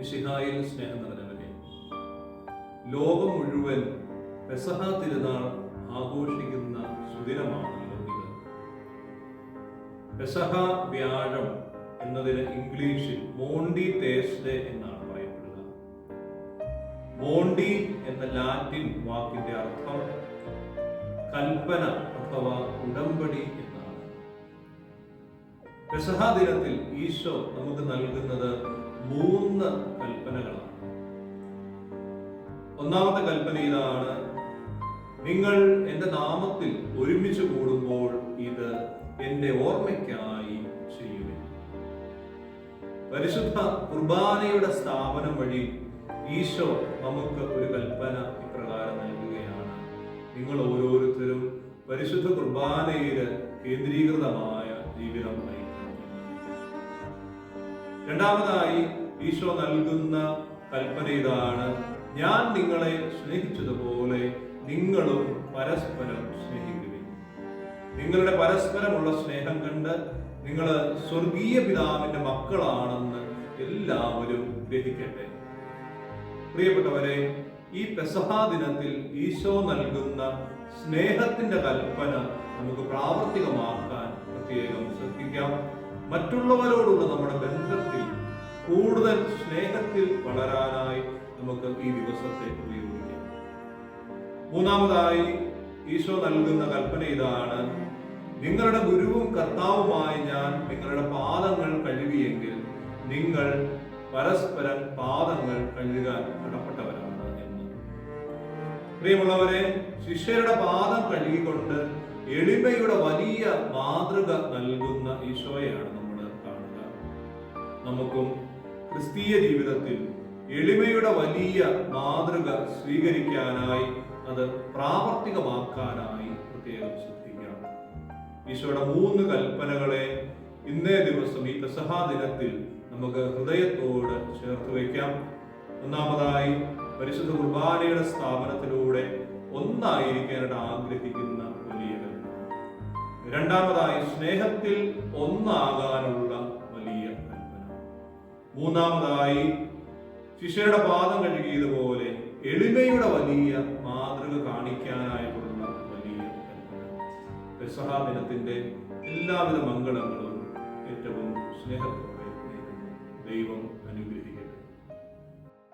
മിശിഹായിൽ സ്നേഹം നിറഞ്ഞവരെ ലോകം മുഴുവൻ പെസഹ തിരുനാൾ ആഘോഷിക്കുന്ന സുദിനമാണല്ലോ ഇത് പെസഹ വ്യാഴം എന്നതിന് ഇംഗ്ലീഷിൽ മോണ്ടി തേസ്ഡേ എന്നാണ് പറയപ്പെടുക. മോണ്ടി എന്ന ലാറ്റിൻ വാക്കിന്റെ അർത്ഥം കൽപ്പന അഥവാ ഉടമ്പടി എന്നാണ്. പെസഹ ദിനത്തിൽ ഈശോ നമുക്ക് നൽകുന്നത് മൂന്ന് കൽപ്പനകളാണ്. ഒന്നാമത്തെ കൽപ്പന ഇതാണ് നിങ്ങൾ എന്റെ നാമത്തിൽ ഒരുമിച്ച് കൂടുമ്പോൾ ഇത് എന്റെ ഓർമ്മയ്ക്കായി ചെയ്യുക പരിശുദ്ധ കുർബാനയുടെ സ്ഥാപനം വഴി ഈശോ നമുക്ക് ഒരു കൽപ്പന ഇപ്രകാരം നൽകുകയാണ്. നിങ്ങൾ ഓരോരുത്തരും പരിശുദ്ധ കുർബാനയിൽ കേന്ദ്രീകൃതമായ ജീവിതം നയിക്കണം. രണ്ടാമതായി ഈശോ നൽകുന്ന കൽപ്പന ഇതാണ്. ഞാൻ നിങ്ങളെ സ്നേഹിച്ചതുപോലെ നിങ്ങളും പരസ്പരം സ്നേഹിക്കുക നിങ്ങളുടെ പരസ്പരമുള്ള സ്നേഹം കണ്ട് നിങ്ങൾ സ്വർഗീയ പിതാവിന്റെ മക്കളാണെന്ന് എല്ലാവരും ഗ്രഹിക്കട്ടെ. പ്രിയപ്പെട്ടവരെ ഈ പെസഹാ ദിനത്തിൽ ഈശോ നൽകുന്ന സ്നേഹത്തിന്റെ കൽപ്പന നമുക്ക് പ്രാവർത്തികമാക്കാൻ പ്രത്യേകം ശ്രദ്ധിക്കാം. മറ്റുള്ളവരോടുള്ള നമ്മുടെ ബന്ധത്തിൽ കൂടുതൽ സ്നേഹത്തിൽ വളരാനായി നമുക്ക് ഈ ദിവസത്തെ ഉപയോഗിക്കാം. മൂന്നാമതായി ഈശോ നൽകുന്ന കൽപ്പന ഇതാണ് നിങ്ങളുടെ ഗുരുവും കർത്താവുമായി ഞാൻ നിങ്ങളുടെ പാദങ്ങൾ കഴുകിയെങ്കിൽ നിങ്ങൾ പരസ്പരം പാദങ്ങൾ കഴുകാൻ കടപ്പെട്ടവരാണ് എന്ന്. പ്രിയമുള്ളവരെ ശിഷ്യരുടെ പാദം കഴുകിക്കൊണ്ട് എളിമയുടെ വലിയ മാതൃക നൽകുന്ന ഈശോയാണ് നമ്മൾ കാണുക. നമുക്കും ക്രിസ്തീയ ജീവിതത്തിൽ എളിമയുടെ വലിയ മാതൃക സ്വീകരിക്കാനായി അത് പ്രാവർത്തികമാക്കാനായി പ്രത്യേകം ശ്രദ്ധിക്കാം. ഈശോയുടെ മൂന്ന് കൽപ്പനകളെ ഇന്നേ ദിവസം ഈ പെസഹാ ദിനത്തിൽ നമുക്ക് ഹൃദയത്തോട് ചേർത്ത് വയ്ക്കാം ഒന്നാമതായി പരിശുദ്ധ കുർബാനയുടെ സ്ഥാപനത്തിലൂടെ ഒന്നായിരിക്കാനായിട്ട് ആഗ്രഹിക്കുന്ന. രണ്ടാമതായി സ്നേഹത്തിൽ ഒന്നാകാനുള്ള വലിയ കൽപ്പന. മൂന്നാമതായി ശിഷ്യരുടെ പാദം കഴുകിയതുപോലെ എളിമയുടെ വലിയ മാതൃക കാണിക്കാനായിട്ടുള്ള വലിയ കൽപ്പന. ദിനത്തിന്റെ എല്ലാവിധ മംഗളങ്ങളും